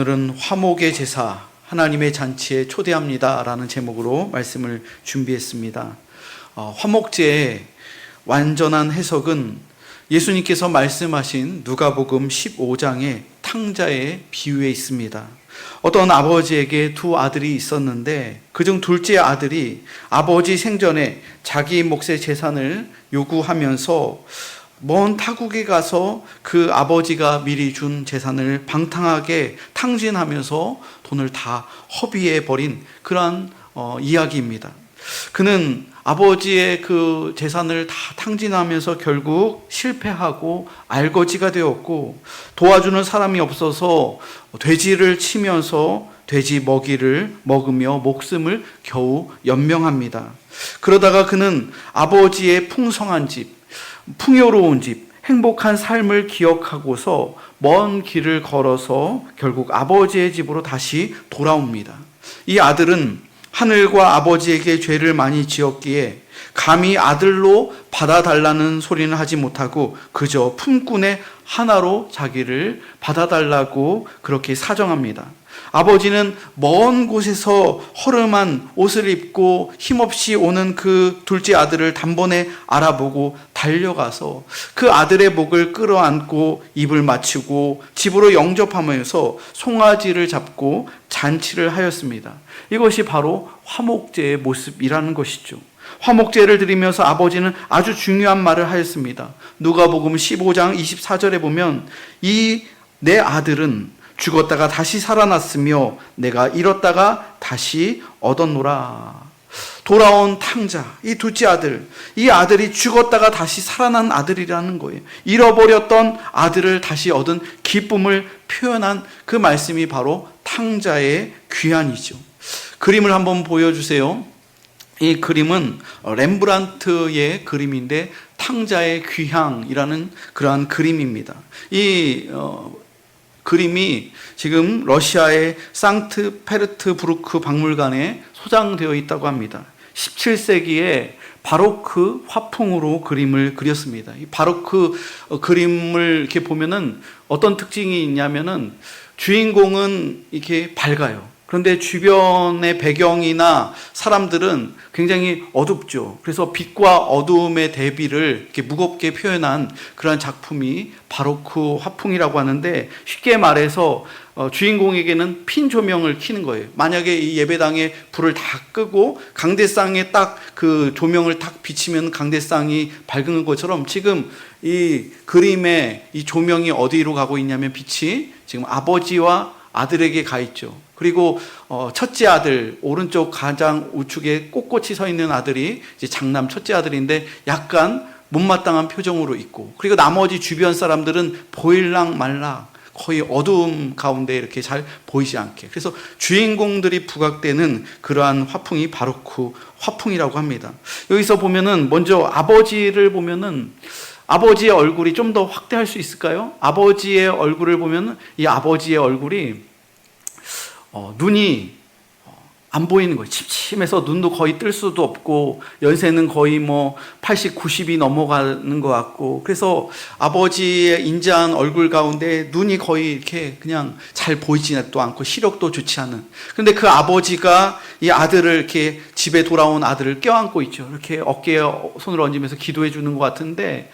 오늘은 화목의 제사 하나님의 잔치에 초대합니다 라는 제목으로 말씀을 준비했습니다. 어, 화목제의 완전한 해석은 예수님께서 말씀하신 누가복음 15장의 탕자의 비유에 있습니다. 어떤 아버지에게 두 아들이 있었는데 그중 둘째 아들이 아버지 생전에 자기 몫의 재산을 요구하면서 먼 타국에 가서 그 아버지가 미리 준 재산을 방탕하게 탕진하면서 돈을 다 허비해 버린 그러한 어, 이야기입니다. 그는 아버지의 그 재산을 다 탕진하면서 결국 실패하고 알거지가 되었고 도와주는 사람이 없어서 돼지를 치면서 돼지 먹이를 먹으며 목숨을 겨우 연명합니다. 그러다가 그는 아버지의 풍성한 집, 풍요로운 집, 행복한 삶을 기억하고서 먼 길을 걸어서 결국 아버지의 집으로 다시 돌아옵니다. 이 아들은 하늘과 아버지에게 죄를 많이 지었기에 감히 아들로 받아달라는 소리는 하지 못하고 그저 품꾼의 하나로 자기를 받아달라고 그렇게 사정합니다. 아버지는 먼 곳에서 허름한 옷을 입고 힘없이 오는 그 둘째 아들을 단번에 알아보고 달려가서 그 아들의 목을 끌어안고 입을 맞추고 집으로 영접하면서 송아지를 잡고 잔치를 하였습니다. 이것이 바로 화목제의 모습이라는 것이죠. 화목제를 드리면서 아버지는 아주 중요한 말을 하였습니다. 누가복음 15장 24절에 보면 이 내 아들은 죽었다가 다시 살아났으며 내가 잃었다가 다시 얻었노라. 돌아온 탕자, 이 둘째 아들, 이 아들이 죽었다가 다시 살아난 아들이라는 거예요. 잃어버렸던 아들을 다시 얻은 기쁨을 표현한 그 말씀이 바로 탕자의 귀환이죠. 그림을 한번 보여주세요. 이 그림은 렘브란트의 그림인데 탕자의 귀향이라는 그러한 그림입니다. 이 어, 그림이 지금 러시아의 상트 페르트부르크 박물관에 소장되어 있다고 합니다. 17세기에 바로크 화풍으로 그림을 그렸습니다. 이 바로크 어, 그림을 이렇게 보면은 어떤 특징이 있냐면은 주인공은 이렇게 밝아요. 그런데 주변의 배경이나 사람들은 굉장히 어둡죠. 그래서 빛과 어두움의 대비를 이렇게 무겁게 표현한 그런 작품이 바로크 화풍이라고 하는데 쉽게 말해서 어, 주인공에게는 핀 조명을 켜는 거예요. 만약에 이 예배당에 불을 다 끄고 강대상에 딱 그 조명을 딱 비치면 강대상이 밝은 것처럼 지금 이 그림의 이 조명이 어디로 가고 있냐면 빛이 지금 아버지와 아들에게 가 있죠. 그리고 어, 첫째 아들 오른쪽 가장 우측에 꼿꼿이 서 있는 아들이 장남 첫째 아들인데 약간 못마땅한 표정으로 있고 그리고 나머지 주변 사람들은 보일랑 말랑 거의 어두움 가운데 이렇게 잘 보이지 않게 그래서 주인공들이 부각되는 그러한 화풍이 바로크 화풍이라고 합니다. 여기서 보면은 먼저 아버지를 보면은 아버지의 얼굴이 좀 더 확대할 수 있을까요? 아버지의 얼굴을 보면 이 아버지의 얼굴이 어, 눈이 어, 안 보이는 거예요. 침침해서 눈도 거의 뜰 수도 없고 연세는 거의 뭐 80, 90이 넘어가는 것 같고 그래서 아버지의 인자한 얼굴 가운데 눈이 거의 이렇게 그냥 잘 보이지도 않고 시력도 좋지 않은 그런데 그 아버지가 이 아들을 이렇게 집에 돌아온 아들을 껴안고 있죠. 이렇게 어깨에 손을 얹으면서 기도해 주는 것 같은데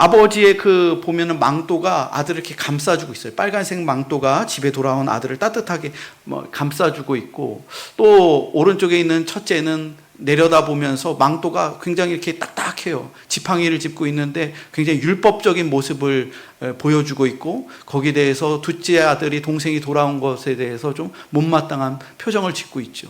아버지의 그 보면은 망토가 아들을 이렇게 감싸주고 있어요. 빨간색 망토가 집에 돌아온 아들을 따뜻하게 뭐 감싸주고 있고 또 오른쪽에 있는 첫째는 내려다 보면서 망토가 굉장히 이렇게 딱딱해요. 지팡이를 짚고 있는데 굉장히 율법적인 모습을 보여주고 있고 거기에 대해서 둘째 아들이 동생이 돌아온 것에 대해서 좀 못마땅한 표정을 짓고 있죠.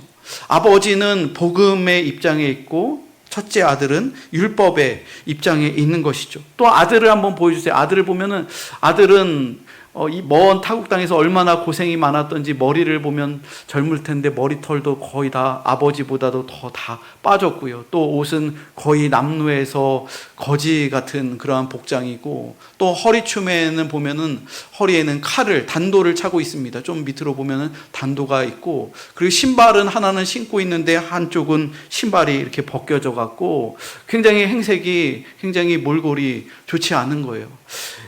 아버지는 복음의 입장에 있고 첫째 아들은 율법의 입장에 있는 것이죠. 또 아들을 한번 보여주세요. 아들을 보면은 아들은 어, 이먼 타국 땅에서 얼마나 고생이 많았던지 머리를 보면 젊을 텐데 머리털도 거의 다 아버지보다도 더 다 빠졌고요. 또 옷은 거의 남루에서 거지 같은 그러한 복장이고 또 허리춤에는 보면은 허리에는 칼을 단도를 차고 있습니다. 좀 밑으로 보면은 단도가 있고 그리고 신발은 하나는 신고 있는데 한쪽은 신발이 이렇게 벗겨져 갖고 굉장히 행색이 굉장히 몰골이 좋지 않은 거예요.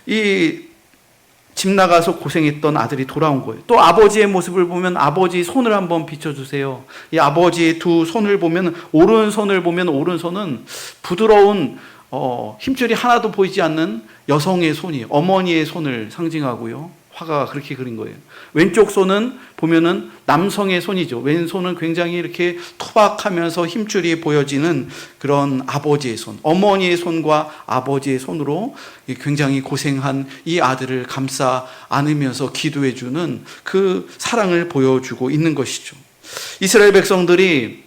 이 집 나가서 고생했던 아들이 돌아온 거예요. 또 아버지의 모습을 보면 아버지 손을 한번 비춰주세요. 이 아버지의 두 손을 보면 오른손을 보면 오른손은 부드러운 어, 힘줄이 하나도 보이지 않는 여성의 손이 어머니의 손을 상징하고요. 화가가 그렇게 그린 거예요. 왼쪽 손은 보면은 남성의 손이죠. 왼손은 굉장히 이렇게 투박하면서 힘줄이 보여지는 그런 아버지의 손, 어머니의 손과 아버지의 손으로 굉장히 고생한 이 아들을 감싸 안으면서 기도해 주는 그 사랑을 보여주고 있는 것이죠. 이스라엘 백성들이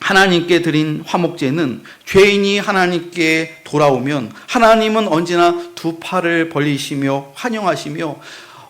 하나님께 드린 화목제는 죄인이 하나님께 돌아오면 하나님은 언제나 두 팔을 벌리시며 환영하시며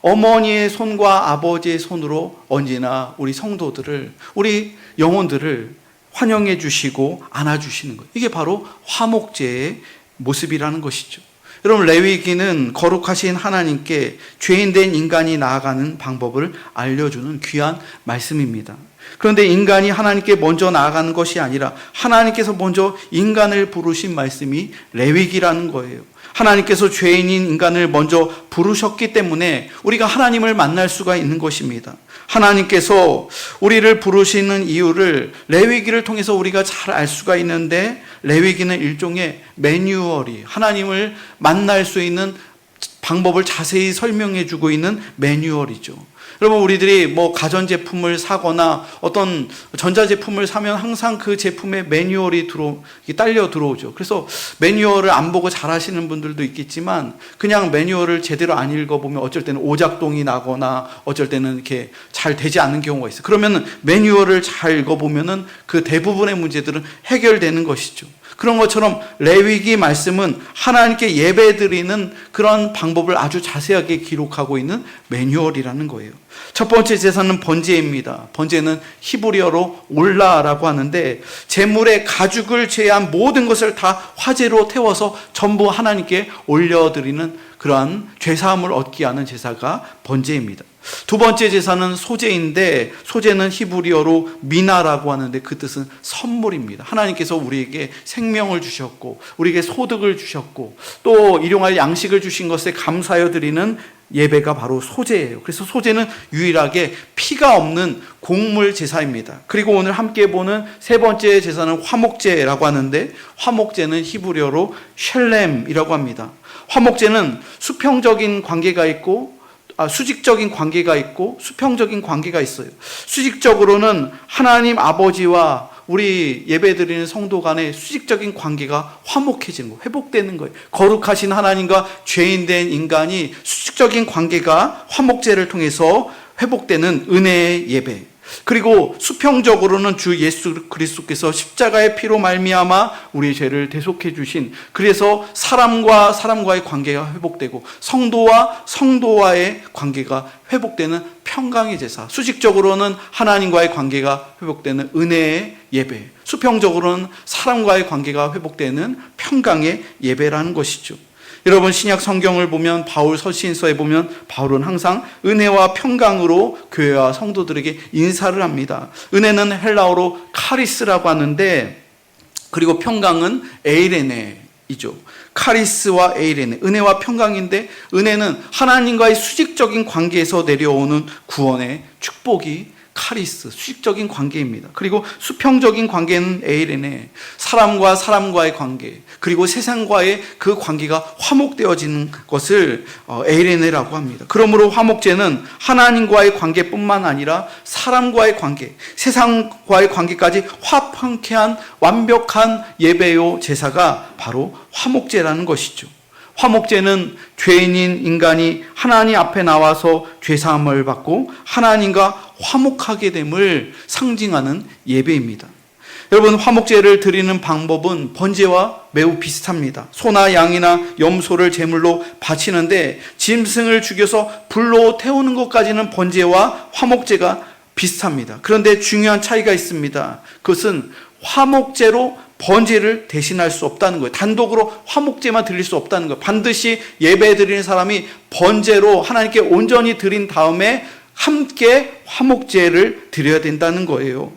어머니의 손과 아버지의 손으로 언제나 우리 성도들을 우리 영혼들을 환영해 주시고 안아 주시는 것. 이게 바로 화목제의 모습이라는 것이죠. 여러분 레위기는 거룩하신 하나님께 죄인된 인간이 나아가는 방법을 알려주는 귀한 말씀입니다. 그런데 인간이 하나님께 먼저 나아가는 것이 아니라 하나님께서 먼저 인간을 부르신 말씀이 레위기라는 거예요. 하나님께서 죄인인 인간을 먼저 부르셨기 때문에 우리가 하나님을 만날 수가 있는 것입니다. 하나님께서 우리를 부르시는 이유를 레위기를 통해서 우리가 잘 알 수가 있는데 레위기는 일종의 매뉴얼이 하나님을 만날 수 있는 방법을 자세히 설명해 주고 있는 매뉴얼이죠. 여러분 우리들이 뭐 가전 제품을 사거나 어떤 전자 제품을 사면 항상 그 제품에 매뉴얼이 들어 딸려 들어오죠. 그래서 매뉴얼을 안 보고 잘 하시는 분들도 있겠지만 그냥 매뉴얼을 제대로 안 읽어 보면 어쩔 때는 오작동이 나거나 어쩔 때는 이렇게 잘 되지 않는 경우가 있어요. 그러면 매뉴얼을 잘 읽어 보면은 그 대부분의 문제들은 해결되는 것이죠. 그런 것처럼 레위기 말씀은 하나님께 예배드리는 그런 방법을 아주 자세하게 기록하고 있는 매뉴얼이라는 거예요. 첫 번째 제사는 번제입니다. 번제는 히브리어로 올라라고 하는데 제물의 가죽을 제한 모든 것을 다 화제로 태워서 전부 하나님께 올려드리는 그러한 죄사함을 얻게 하는 제사가 번제입니다. 두 번째 제사는 소제인데 소제는 히브리어로 미나라고 하는데 그 뜻은 선물입니다. 하나님께서 우리에게 생명을 주셨고 우리에게 소득을 주셨고 또 일용할 양식을 주신 것에 감사하여 드리는 예배가 바로 소제예요. 그래서 소제는 유일하게 피가 없는 곡물 제사입니다. 그리고 오늘 함께 보는 세 번째 제사는 화목제라고 하는데 화목제는 히브리어로 셸렘이라고 합니다. 화목제는 수평적인 관계가 있고 아, 수직적인 관계가 있고 수평적인 관계가 있어요. 수직적으로는 하나님 아버지와 우리 예배드리는 성도 간의 수직적인 관계가 화목해지는 거, 회복되는 거예요. 거룩하신 하나님과 죄인된 인간이 수직적인 관계가 화목제를 통해서 회복되는 은혜의 예배. 그리고 수평적으로는 주 예수 그리스도께서 십자가의 피로 말미암아 우리의 죄를 대속해 주신 그래서 사람과 사람과의 관계가 회복되고 성도와 성도와의 관계가 회복되는 평강의 제사. 수직적으로는 하나님과의 관계가 회복되는 은혜의 예배. 수평적으로는 사람과의 관계가 회복되는 평강의 예배라는 것이죠. 여러분 신약 성경을 보면 바울 서신서에 보면 바울은 항상 은혜와 평강으로 교회와 성도들에게 인사를 합니다. 은혜는 헬라어로 카리스라고 하는데 그리고 평강은 에이레네이죠. 카리스와 에이레네 은혜와 평강인데 은혜는 하나님과의 수직적인 관계에서 내려오는 구원의 축복이 카리스, 수직적인 관계입니다. 그리고 수평적인 관계는 에이레네, 사람과 사람과의 관계, 그리고 세상과의 그 관계가 화목되어지는 것을 어, 에이레네라고 합니다. 그러므로 화목제는 하나님과의 관계뿐만 아니라 사람과의 관계, 세상과의 관계까지 화평케 한 완벽한 예배요 제사가 바로 화목제라는 것이죠. 화목제는 죄인인 인간이 하나님 앞에 나와서 죄사함을 받고 하나님과 화목하게 됨을 상징하는 예배입니다. 여러분 화목제를 드리는 방법은 번제와 매우 비슷합니다. 소나 양이나 염소를 제물로 바치는데 짐승을 죽여서 불로 태우는 것까지는 번제와 화목제가 비슷합니다. 그런데 중요한 차이가 있습니다. 그것은 화목제로 번제를 대신할 수 없다는 거예요. 단독으로 화목제만 드릴 수 없다는 거예요. 반드시 예배 드리는 사람이 번제로 하나님께 온전히 드린 다음에 함께 화목제를 드려야 된다는 거예요.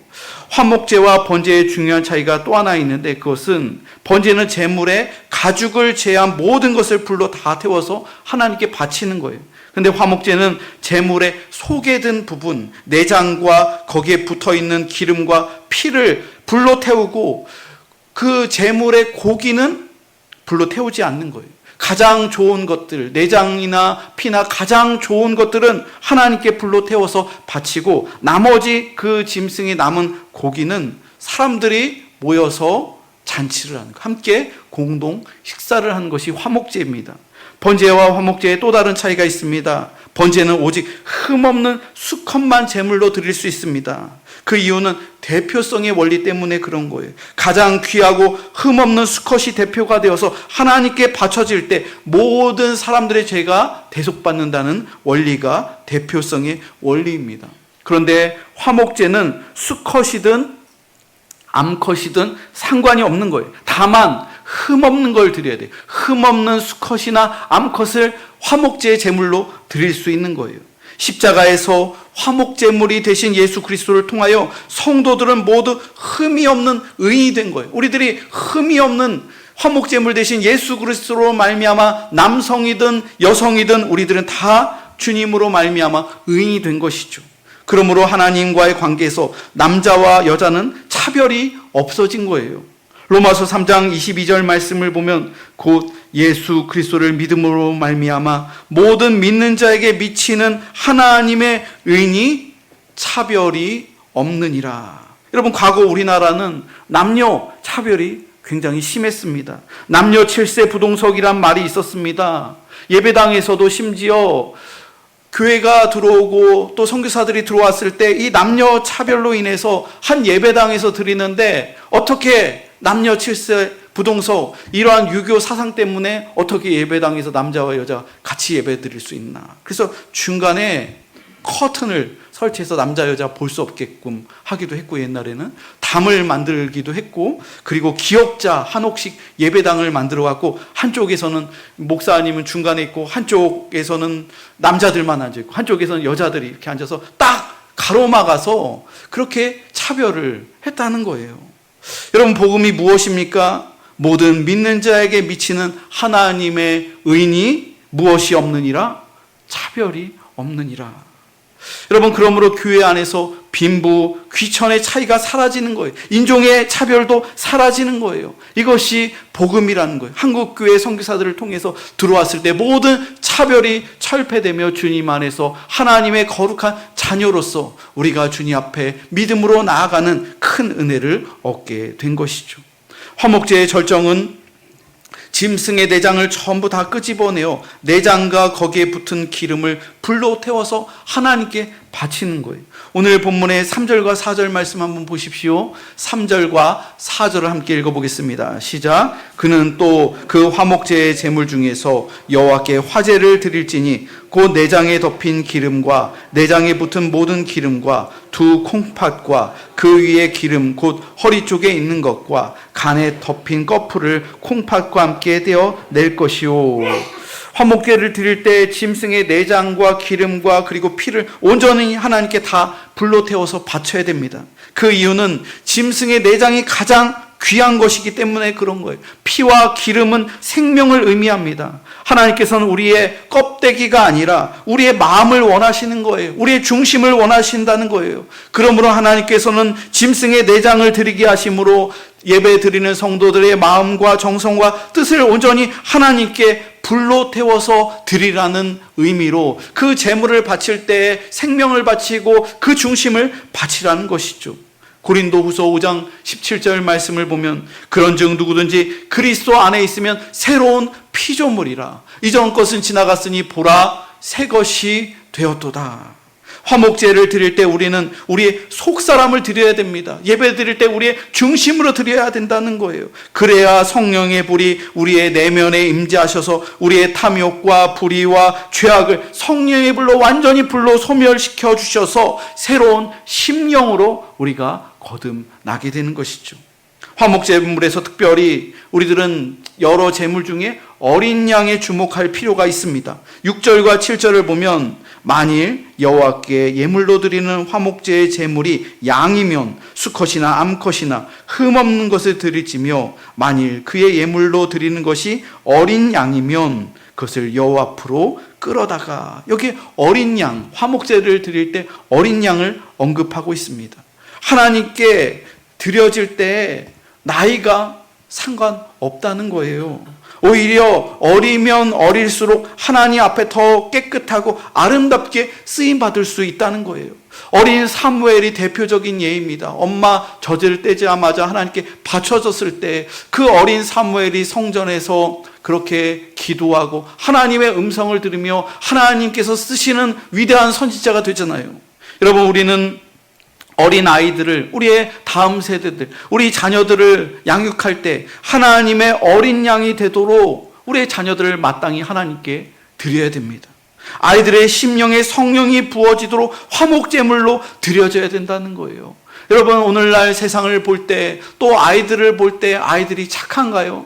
화목제와 번제의 중요한 차이가 또 하나 있는데 그것은 번제는 제물에 가죽을 제한 모든 것을 불로 다 태워서 하나님께 바치는 거예요. 근데 화목제는 제물의 속에 든 부분, 내장과 거기에 붙어 있는 기름과 피를 불로 태우고 그 제물의 고기는 불로 태우지 않는 거예요. 가장 좋은 것들, 내장이나 피나 가장 좋은 것들은 하나님께 불로 태워서 바치고 나머지 그 짐승이 남은 고기는 사람들이 모여서 잔치를 하는 거, 함께 공동 식사를 하는 것이 화목제입니다. 번제와 화목제에 또 다른 차이가 있습니다. 번제는 오직 흠 없는 수컷만 제물로 드릴 수 있습니다. 그 이유는 대표성의 원리 때문에 그런 거예요. 가장 귀하고 흠없는 수컷이 대표가 되어서 하나님께 바쳐질 때 모든 사람들의 죄가 대속받는다는 원리가 대표성의 원리입니다. 그런데 화목제는 수컷이든 암컷이든 상관이 없는 거예요. 다만 흠없는 걸 드려야 돼요. 흠없는 수컷이나 암컷을 화목제의 제물로 드릴 수 있는 거예요. 십자가에서 화목제물이 되신 예수 그리스도를 통하여 성도들은 모두 흠이 없는 의인이 된 거예요. 우리들이 흠이 없는 화목제물 대신 예수 그리스도로 말미암아 남성이든 여성이든 우리들은 다 주님으로 말미암아 의인이 된 것이죠. 그러므로 하나님과의 관계에서 남자와 여자는 차별이 없어진 거예요. 로마서 3장 22절 말씀을 보면 곧 예수 그리스도를 믿음으로 말미암아 모든 믿는 자에게 미치는 하나님의 의인이 차별이 없느니라. 여러분 과거 우리나라는 남녀 차별이 굉장히 심했습니다. 남녀 칠세 부동석이란 말이 있었습니다. 예배당에서도 심지어 교회가 들어오고 또 선교사들이 들어왔을 때 이 남녀 차별로 인해서 한 예배당에서 드리는데 어떻게 남녀 칠세 부동석 이러한 유교 사상 때문에 어떻게 예배당에서 남자와 여자 같이 예배 드릴 수 있나? 그래서 중간에 커튼을 설치해서 남자 여자 볼 수 없게끔 하기도 했고 옛날에는 담을 만들기도 했고 그리고 기역자 한옥식 예배당을 만들어 갖고 한쪽에서는 목사님은 중간에 있고 한쪽에서는 남자들만 앉아 있고 한쪽에서는 여자들이 이렇게 앉아서 딱 가로막아서 그렇게 차별을 했다는 거예요. 여러분 복음이 무엇입니까? 모든 믿는 자에게 미치는 하나님의 의인이 무엇이 없느니라 차별이 없느니라. 여러분 그러므로 교회 안에서 빈부, 귀천의 차이가 사라지는 거예요. 인종의 차별도 사라지는 거예요. 이것이 복음이라는 거예요. 한국 교회 선교사들을 통해서 들어왔을 때 모든 차별이 철폐되며 주님 안에서 하나님의 거룩한 자녀로서 우리가 주님 앞에 믿음으로 나아가는 큰 은혜를 얻게 된 것이죠. 화목제의 절정은 짐승의 내장을 전부 다 끄집어내어 내장과 거기에 붙은 기름을 불로 태워서 하나님께 바치는 거예요. 오늘 본문의 3절과 4절 말씀 한번 보십시오. 3절과 4절을 함께 읽어보겠습니다. 시작. 그는 또 그 화목제의 제물 중에서 여호와께 화제를 드릴지니 곧 내장에 덮인 기름과 내장에 붙은 모든 기름과 두 콩팥과 그 위에 기름 곧 허리 쪽에 있는 것과 간에 덮인 꺼풀을 콩팥과 함께 떼어 낼 것이요. 화목제를 드릴 때 짐승의 내장과 기름과 그리고 피를 온전히 하나님께 다 불로 태워서 바쳐야 됩니다. 그 이유는 짐승의 내장이 가장 귀한 것이기 때문에 그런 거예요. 피와 기름은 생명을 의미합니다. 하나님께서는 우리의 껍데기가 아니라 우리의 마음을 원하시는 거예요. 우리의 중심을 원하신다는 거예요. 그러므로 하나님께서는 짐승의 내장을 드리게 하심으로 예배 드리는 성도들의 마음과 정성과 뜻을 온전히 하나님께 불로 태워서 드리라는 의미로 그 제물을 바칠 때 생명을 바치고 그 중심을 바치라는 것이죠. 고린도 후서 5장 17절 말씀을 보면 그런 즉 누구든지 그리스도 안에 있으면 새로운 피조물이라 이전 것은 지나갔으니 보라 새 것이 되었도다. 화목제를 드릴 때 우리는 우리의 속사람을 드려야 됩니다. 예배 드릴 때 우리의 중심으로 드려야 된다는 거예요. 그래야 성령의 불이 우리의 내면에 임재하셔서 우리의 탐욕과 불의와 죄악을 성령의 불로 완전히 불로 소멸시켜 주셔서 새로운 심령으로 우리가 거듭나게 되는 것이죠. 화목제물에서 특별히 우리들은 여러 제물 중에 어린 양에 주목할 필요가 있습니다. 6절과 7절을 보면 만일 여호와께 예물로 드리는 화목제의 제물이 양이면 수컷이나 암컷이나 흠없는 것을 드릴지며 만일 그의 예물로 드리는 것이 어린 양이면 그것을 여호와 앞으로 끌어다가 여기 어린 양 화목제를 드릴 때 어린 양을 언급하고 있습니다. 하나님께 드려질 때 나이가 상관없다는 거예요. 오히려 어리면 어릴수록 하나님 앞에 더 깨끗하고 아름답게 쓰임 받을 수 있다는 거예요. 어린 사무엘이 대표적인 예입니다. 엄마 젖을 떼자마자 하나님께 바쳐졌을 때 그 어린 사무엘이 성전에서 그렇게 기도하고 하나님의 음성을 들으며 하나님께서 쓰시는 위대한 선지자가 되잖아요. 여러분 우리는 어린 아이들을 우리의 다음 세대들, 우리 자녀들을 양육할 때 하나님의 어린 양이 되도록 우리의 자녀들을 마땅히 하나님께 드려야 됩니다. 아이들의 심령에 성령이 부어지도록 화목제물로 드려져야 된다는 거예요. 여러분 오늘날 세상을 볼 때 또 아이들을 볼 때 아이들이 착한가요?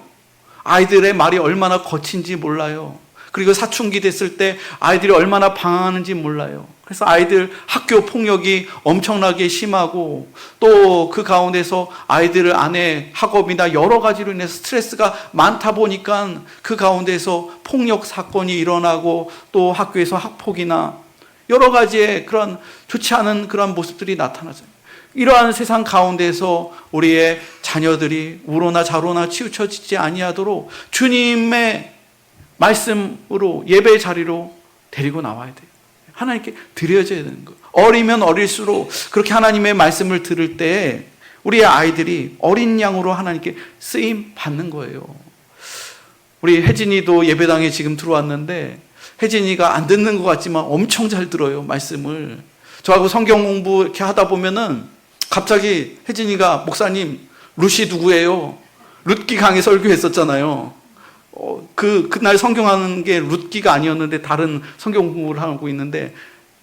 아이들의 말이 얼마나 거친지 몰라요. 그리고 사춘기 됐을 때 아이들이 얼마나 방황하는지 몰라요. 그래서 아이들 학교 폭력이 엄청나게 심하고 또 그 가운데서 아이들 안에 학업이나 여러 가지로 인해서 스트레스가 많다 보니까 그 가운데서 폭력 사건이 일어나고 또 학교에서 학폭이나 여러 가지의 그런 좋지 않은 그런 모습들이 나타나죠. 이러한 세상 가운데서 우리의 자녀들이 우로나 자로나 치우쳐지지 아니하도록 주님의 말씀으로 예배 자리로 데리고 나와야 돼요. 하나님께 드려져야 되는 거예요. 어리면 어릴수록 그렇게 하나님의 말씀을 들을 때 우리의 아이들이 어린 양으로 하나님께 쓰임 받는 거예요. 우리 혜진이도 예배당에 지금 들어왔는데 혜진이가 안 듣는 것 같지만 엄청 잘 들어요 말씀을. 저하고 성경 공부 이렇게 하다 보면은 갑자기 혜진이가 목사님 루시 누구예요? 룻기 강의 설교했었잖아요. 어, 그 그날 성경하는 게 룻기가 아니었는데 다른 성경 공부를 하고 있는데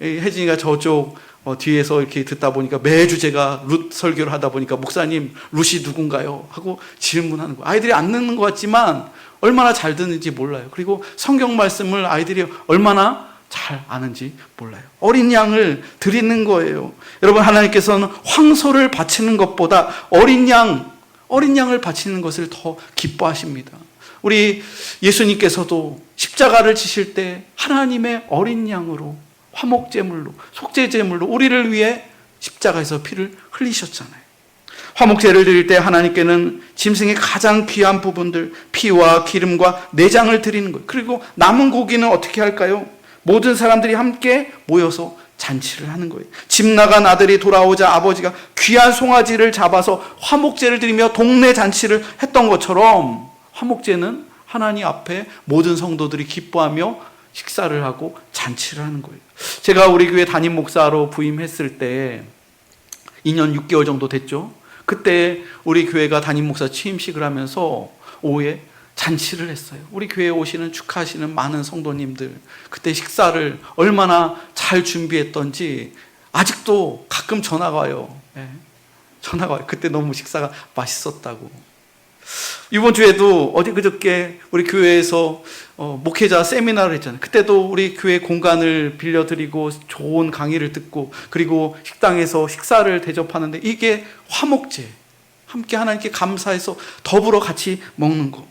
혜진이가 저쪽 어, 뒤에서 이렇게 듣다 보니까 매주 제가 룻 설교를 하다 보니까 목사님 룻이 누군가요? 하고 질문하는 거예요. 아이들이 안 듣는 것 같지만 얼마나 잘 듣는지 몰라요. 그리고 성경 말씀을 아이들이 얼마나 잘 아는지 몰라요. 어린 양을 드리는 거예요. 여러분 하나님께서는 황소를 바치는 것보다 어린 양 어린 양을 바치는 것을 더 기뻐하십니다. 우리 예수님께서도 십자가를 지실 때 하나님의 어린 양으로 화목제물로 속죄제물로 우리를 위해 십자가에서 피를 흘리셨잖아요. 화목제를 드릴 때 하나님께는 짐승의 가장 귀한 부분들 피와 기름과 내장을 드리는 거예요. 그리고 남은 고기는 어떻게 할까요? 모든 사람들이 함께 모여서 잔치를 하는 거예요. 집 나간 아들이 돌아오자 아버지가 귀한 송아지를 잡아서 화목제를 드리며 동네 잔치를 했던 것처럼 화목제는 하나님 앞에 모든 성도들이 기뻐하며 식사를 하고 잔치를 하는 거예요. 제가 우리 교회 담임 목사로 부임했을 때 2년 6개월 정도 됐죠. 그때 우리 교회가 담임 목사 취임식을 하면서 오후에 잔치를 했어요. 우리 교회에 오시는 축하하시는 많은 성도님들 그때 식사를 얼마나 잘 준비했던지 아직도 가끔 전화가 와요. 예. 전화가 와요. 그때 너무 식사가 맛있었다고. 이번 주에도 어제 그저께 우리 교회에서 어, 목회자 세미나를 했잖아요. 그때도 우리 교회 공간을 빌려드리고 좋은 강의를 듣고 그리고 식당에서 식사를 대접하는데 이게 화목제. 함께 하나님께 감사해서 더불어 같이 먹는 거.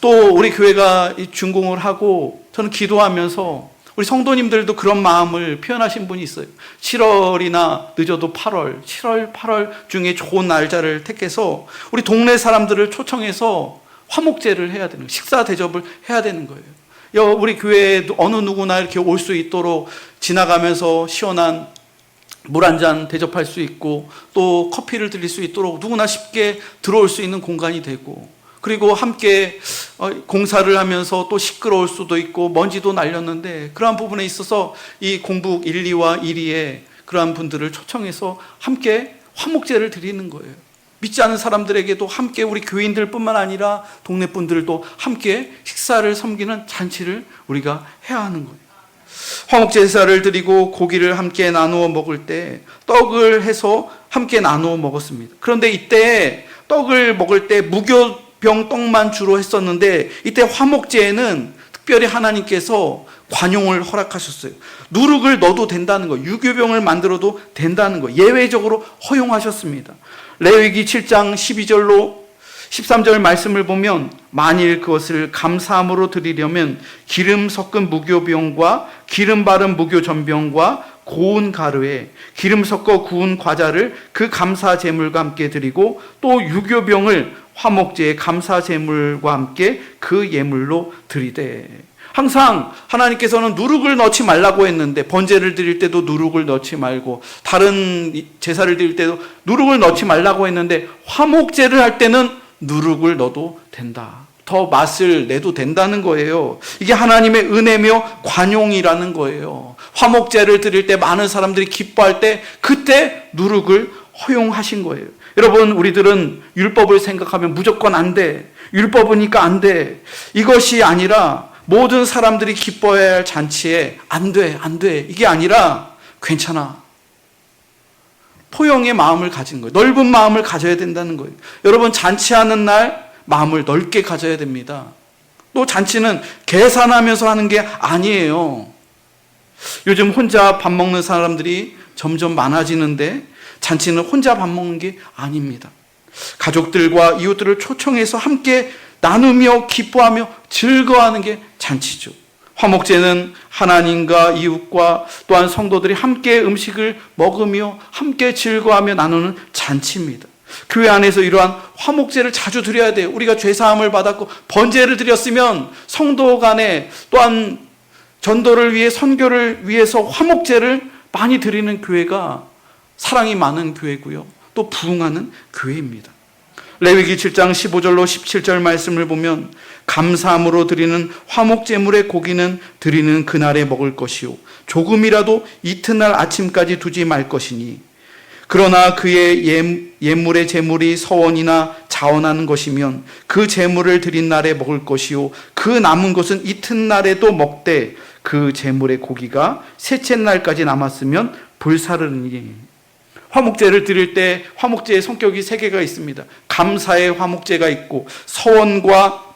또 우리 교회가 이 준공을 하고 저는 기도하면서 우리 성도님들도 그런 마음을 표현하신 분이 있어요. 7월이나 늦어도 8월, 7월, 8월 중에 좋은 날짜를 택해서 우리 동네 사람들을 초청해서 화목제를 해야 되는. 식사 대접을 해야 되는 거예요. 여, 우리 교회에 어느 누구나 이렇게 올 수 있도록 지나가면서 시원한 물 한 잔 대접할 수 있고 또 커피를 드릴 수 있도록 누구나 쉽게 들어올 수 있는 공간이 되고 그리고 함께 어, 공사를 하면서 또 시끄러울 수도 있고 먼지도 날렸는데 그러한 부분에 있어서 이 공북 1, 2와 1위에 그러한 분들을 초청해서 함께 화목제를 드리는 거예요. 믿지 않은 사람들에게도 함께 우리 교인들 뿐만 아니라 동네 분들도 함께 식사를 섬기는 잔치를 우리가 해야 하는 거예요. 화목 제사를 드리고 고기를 함께 나누어 먹을 때 떡을 해서 함께 나누어 먹었습니다. 그런데 이때 떡을 먹을 때 무교 병 떡만 주로 했었는데 이때 화목제에는 특별히 하나님께서 관용을 허락하셨어요. 누룩을 넣어도 된다는 거, 유교병을 만들어도 된다는 거, 예외적으로 허용하셨습니다. 레위기 7장 12절로 13절 말씀을 보면 만일 그것을 감사함으로 드리려면 기름 섞은 무교병과 기름 바른 무교전병과 고운 가루에 기름 섞어 구운 과자를 그 감사 제물과 함께 드리고 또 유교병을 화목제의 감사 제물과 함께 그 예물로 드리되 항상 하나님께서는 누룩을 넣지 말라고 했는데 번제를 드릴 때도 누룩을 넣지 말고 다른 제사를 드릴 때도 누룩을 넣지 말라고 했는데 화목제를 할 때는 누룩을 넣어도 된다. 더 맛을 내도 된다는 거예요. 이게 하나님의 은혜며 관용이라는 거예요. 화목제를 드릴 때 많은 사람들이 기뻐할 때 그때 누룩을 허용하신 거예요. 여러분, 우리들은 율법을 생각하면 무조건 안 돼. 율법이니까 안 돼. 이것이 아니라 모든 사람들이 기뻐해야 할 잔치에 안 돼, 안 돼. 이게 아니라 괜찮아. 포용의 마음을 가진 거예요. 넓은 마음을 가져야 된다는 거예요. 여러분, 잔치하는 날 마음을 넓게 가져야 됩니다. 또 잔치는 계산하면서 하는 게 아니에요. 요즘 혼자 밥 먹는 사람들이 점점 많아지는데 잔치는 혼자 밥 먹는 게 아닙니다. 가족들과 이웃들을 초청해서 함께 나누며 기뻐하며 즐거워하는 게 잔치죠. 화목제는 하나님과 이웃과 또한 성도들이 함께 음식을 먹으며 함께 즐거워하며 나누는 잔치입니다. 교회 안에서 이러한 화목제를 자주 드려야 돼요. 우리가 죄사함을 받았고 번제를 드렸으면 성도 간에 또한 전도를 위해 선교를 위해서 화목제를 많이 드리는 교회가 사랑이 많은 교회고요. 또 부흥하는 교회입니다. 레위기 7장 15절로 17절 말씀을 보면 감사함으로 드리는 화목 제물의 고기는 드리는 그날에 먹을 것이요 조금이라도 이튿날 아침까지 두지 말 것이니 그러나 그의 예물의 제물이 서원이나 자원하는 것이면 그 제물을 드린 날에 먹을 것이요 그 남은 것은 이튿날에도 먹되 그 제물의 고기가 셋째 날까지 남았으면 불사르니 화목제를 드릴 때 화목제의 성격이 세 개가 있습니다. 감사의 화목제가 있고 서원과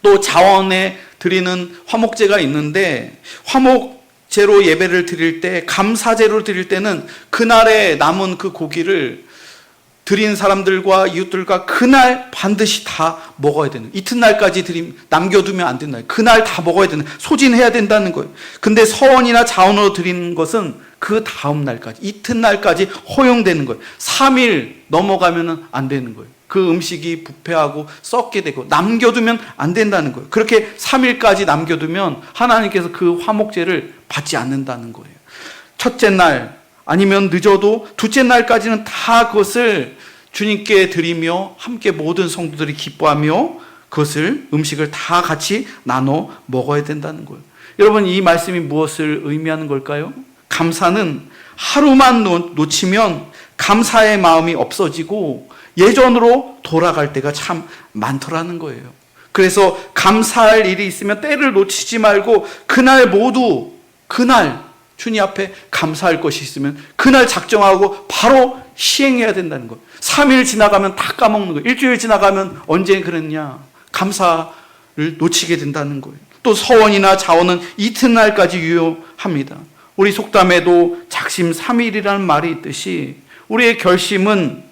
또 자원에 드리는 화목제가 있는데 화목 제로 예배를 드릴 때 감사제로 드릴 때는 그날에 남은 그 고기를 드린 사람들과 이웃들과 그날 반드시 다 먹어야 되는 이튿날까지 드림 남겨두면 안 된다. 그날 다 먹어야 되는 소진해야 된다는 거예요. 근데 서원이나 자원으로 드리는 것은 그 다음 날까지 이튿날까지 허용되는 거예요. 3일 넘어가면은 안 되는 거예요. 그 음식이 부패하고 썩게 되고 남겨두면 안 된다는 거예요. 그렇게 3일까지 남겨두면 하나님께서 그 화목제를 받지 않는다는 거예요. 첫째 날 아니면 늦어도 둘째 날까지는 다 그것을 주님께 드리며 함께 모든 성도들이 기뻐하며 그것을 음식을 다 같이 나눠 먹어야 된다는 거예요. 여러분 이 말씀이 무엇을 의미하는 걸까요? 감사는 하루만 놓치면 감사의 마음이 없어지고 예전으로 돌아갈 때가 참 많더라는 거예요. 그래서 감사할 일이 있으면 때를 놓치지 말고 그날 모두 그날 주님 앞에 감사할 것이 있으면 그날 작정하고 바로 시행해야 된다는 것. 3일 지나가면 다 까먹는 거예요. 일주일 지나가면 언제 그랬냐. 감사를 놓치게 된다는 거예요. 또 서원이나 자원은 이튿날까지 유효합니다. 우리 속담에도 작심 3일이라는 말이 있듯이 우리의 결심은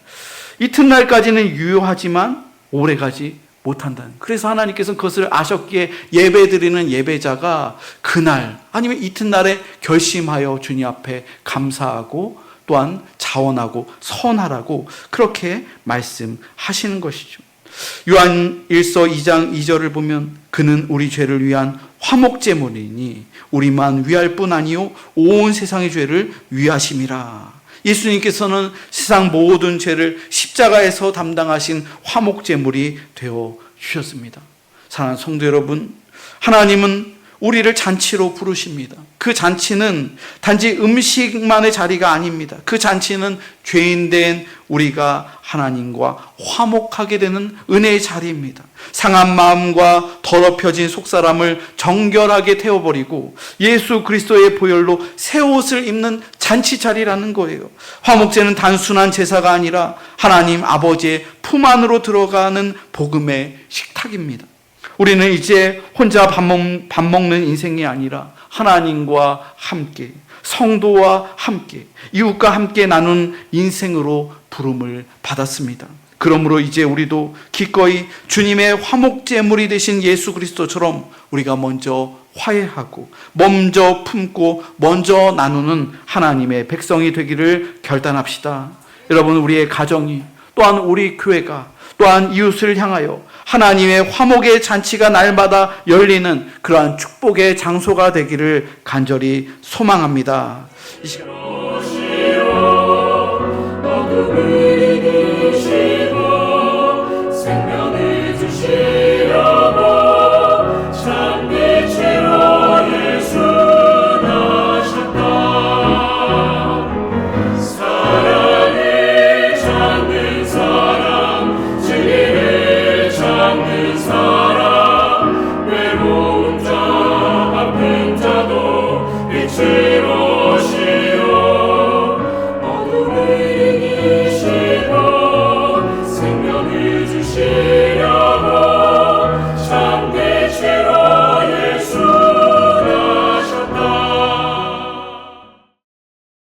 이튿날까지는 유효하지만 오래가지 못한다는. 그래서 하나님께서는 그것을 아셨기에 예배 드리는 예배자가 그날 아니면 이튿날에 결심하여 주님 앞에 감사하고 또한 자원하고 선하라고 그렇게 말씀하시는 것이죠. 요한 1서 2장 2절을 보면 그는 우리 죄를 위한 화목제물이니 우리만 위할 뿐 아니요 온 세상의 죄를 위하심이라. 예수님께서는 세상 모든 죄를 십자가에서 담당하신 화목제물이 되어 주셨습니다. 사랑하는 성도 여러분, 하나님은 우리를 잔치로 부르십니다. 그 잔치는 단지 음식만의 자리가 아닙니다. 그 잔치는 죄인된 우리가 하나님과 화목하게 되는 은혜의 자리입니다. 상한 마음과 더럽혀진 속사람을 정결하게 태워버리고 예수 그리스도의 보혈로 새 옷을 입는 잔치 자리라는 거예요. 화목제는 단순한 제사가 아니라 하나님 아버지의 품 안으로 들어가는 복음의 식탁입니다. 우리는 이제 혼자 밥, 먹, 밥 먹는 인생이 아니라 하나님과 함께, 성도와 함께, 이웃과 함께 나눈 인생으로 부름을 받았습니다. 그러므로 이제 우리도 기꺼이 주님의 화목제물이 되신 예수 그리스도처럼 우리가 먼저 화해하고 먼저 품고 먼저 나누는 하나님의 백성이 되기를 결단합시다. 여러분 우리의 가정이 또한 우리 교회가 또한 이웃을 향하여 하나님의 화목의 잔치가 날마다 열리는 그러한 축복의 장소가 되기를 간절히 소망합니다. 이 시간.